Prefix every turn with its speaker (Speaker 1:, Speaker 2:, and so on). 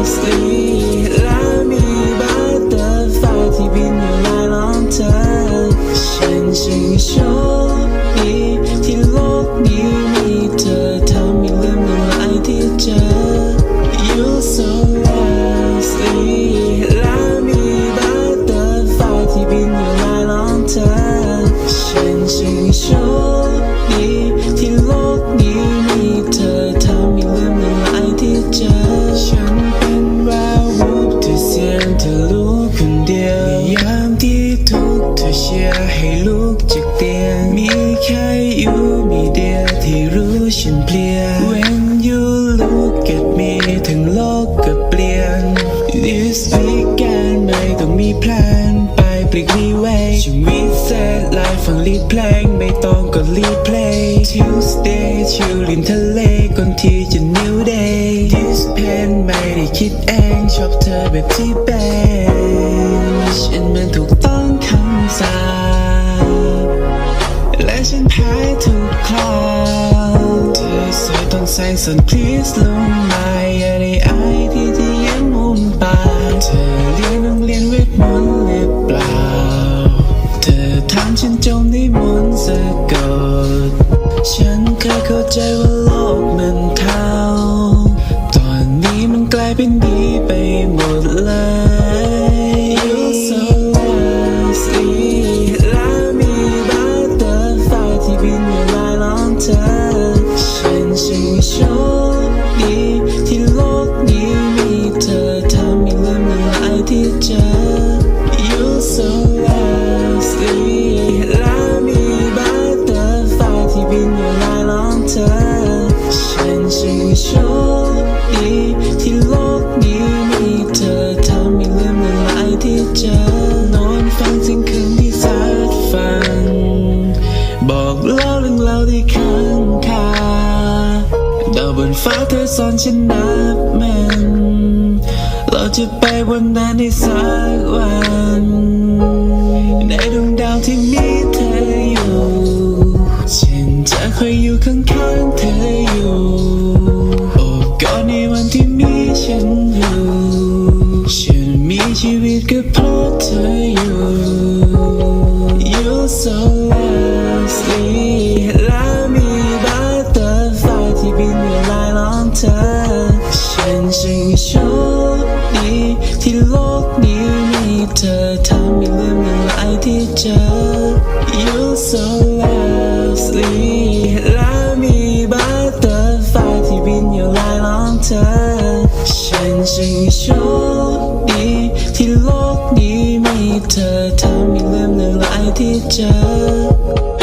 Speaker 1: และมีบัตเตอร์ไฟที่บินอยู่ลายล้อมเธอฉันช่างโชคดีที่โลกนี้มีเธอทำให้ลืมเรื่องร้ายที่เจอ You so lovely และมีบัตเตอร์ไฟที่บินอยู่ลายล้อมเธอฉันช่างโชคดีที่โลกนี้มีเธอ This weekend ไม่ต้องมีแพลน ไปปลีกวิเวกชีวิตเซตไลฟ์ฟังรีเพลง ไม่ต้องกดรีเพลย์ Tuesday ชิลริมทะเลก่อนที่จะ New Day This pen ไม่ได้คิดเอง ชอบเธอแบบที่เป็นฉันมันถูกต้องคำสาปและฉันแพ้ทุกคราวเธอสวยต้องแสงสัน please ลงมาอย่าได้ เป็นดีไปหมดเลย You're so lovely และมีบัตเตอร์ไฟที่บิน บอกเล่าเรื่องราวที่ค้างคาดาวบนฟ้าเธอสอนฉันนับมันเราจะไปวันนั้นในสักวันในดวงดาวที่มีเธออยู่ ฉันจะคอยอยู่ข้างๆเธออยู่โอ้ก่อนในวันที่มีฉันอยู่ ฉันมีชีวิตก็เพราะเธอ ที่โลกนี้มีเธอทำให้ลืมเรื่องร้ายที่เจอ You're so lovely และมีบัตเตอร์ไฟที่บินอยู่ลายล้อมเธอ ฉันช่างโชคดีที่โลกนี้มีเธอทำให้ลืมเรื่องร้ายที่เจอ